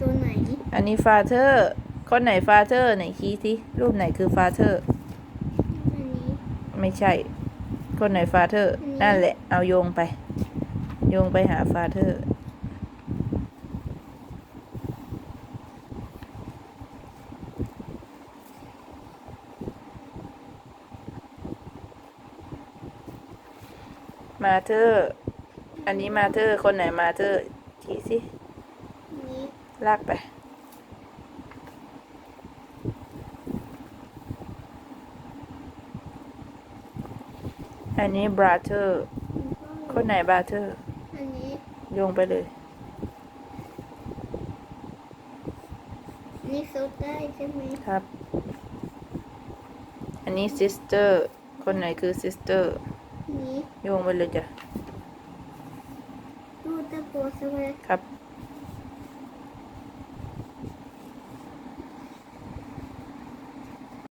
ตัวไหน อันนี้ father คนไหน father ไหนชี้สิรูปไหนคือ father อันนี้ ไม่ใช่ คนไหน father อันนี้ นั่นแหละ เอาโยงไป โยงไปหา father มาเธอร์อันนี้มาเธอร์คนไหนมาเธอร์ชี้สิ อันนี้ ลากไป อันนี้ brother คนไหน brother อันนี้โยงไปเลยอันนี้ซุปได้ใช่ไหมครับ อันนี้ sister คนไหนคือ sister อันนี้โยงไปเลยจ้ะรูดตะโกนใช่ไหมครับ